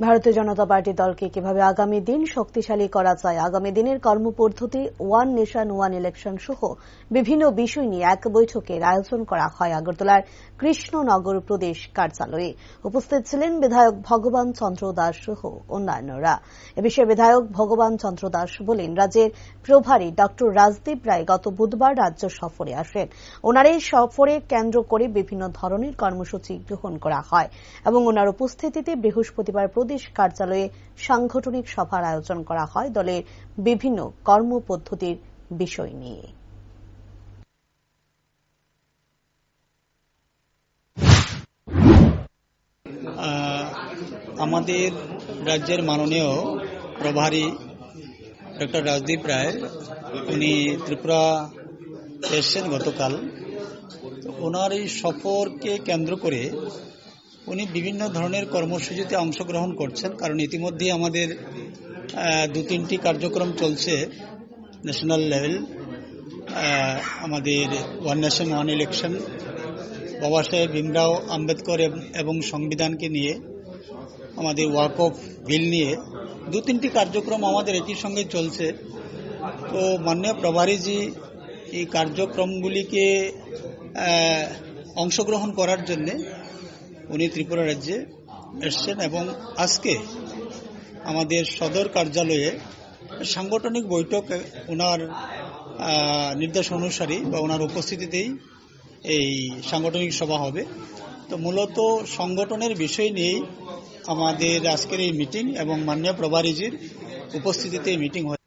ভারতীয় জনতা পার্টি দলকে কীভাবে আগামী দিন শক্তিশালী করা যায়? আগামী দিনের কর্মপদ্ধতি, ওয়ান নেশন, ওয়ান ইলেকশন সহ বিভিন্ন বিষয় নিয়ে এক বৈঠকের আয়োজন করা হয় আগরতলার কৃষ্ণনগর প্রদেশ কার্যালয়ে। উপস্থিত ছিলেন বিধায়ক ভগবান চন্দ্র দাস সহ অন্যান্যরা। এ বিষয়ে বিধায়ক ভগবান চন্দ্র দাস বলেন, রাজ্যের প্রভারী ড রাজদীপ রায় গত বুধবার রাজ্য সফরে আসেন। ওনার এই সফরে কেন্দ্র করে বিভিন্ন ধরনের কর্মসূচি গ্রহণ করা হয় এবং ওনার উপস্থিতিতে বৃহস্পতিবার প্রদেশ কার্যালয়ে সাংগঠনিক সভার আয়োজন করা হয় দলের বিভিন্ন কর্মপদ্ধতির বিষয় নিয়ে। আমাদের রাজ্যের মাননীয় প্রভারী ডক্টর রাজদীপ রায়, উনি ত্রিপুরা এসছেন গতকাল। ওনার এই সফরকে কেন্দ্র করে উনি বিভিন্ন ধরনের কর্মসূচিতে অংশগ্রহণ করছেন, কারণ ইতিমধ্যে আমাদের দু তিনটি কার্যক্রম চলছে ন্যাশনাল লেভেল আমাদের one nation one election Baba Saheb Bhimrao Ambedkar এবং সংবিধানকে নিয়ে, আমাদের ওয়ার্ক অফ বিল নিয়ে দু তিনটি কার্যক্রম আমাদের একই সঙ্গে চলছে। তো মাননীয় প্রভারীজি এই কার্যক্রমগুলিকে অংশগ্রহণ করার জন্যে উনি ত্রিপুরা রাজ্যে এসছেন এবং আজকে আমাদের সদর কার্যালয়ে সাংগঠনিক বৈঠক ওনার নির্দেশ অনুসারী বা ওনার উপস্থিতিতেই এই সাংগঠনিক সভা হবে। তো মূলত সংগঠনের বিষয় নিয়েই আমাদের আজকের এই মিটিং এবং মাননীয় প্রভারীজির উপস্থিতিতে এই মিটিং হয়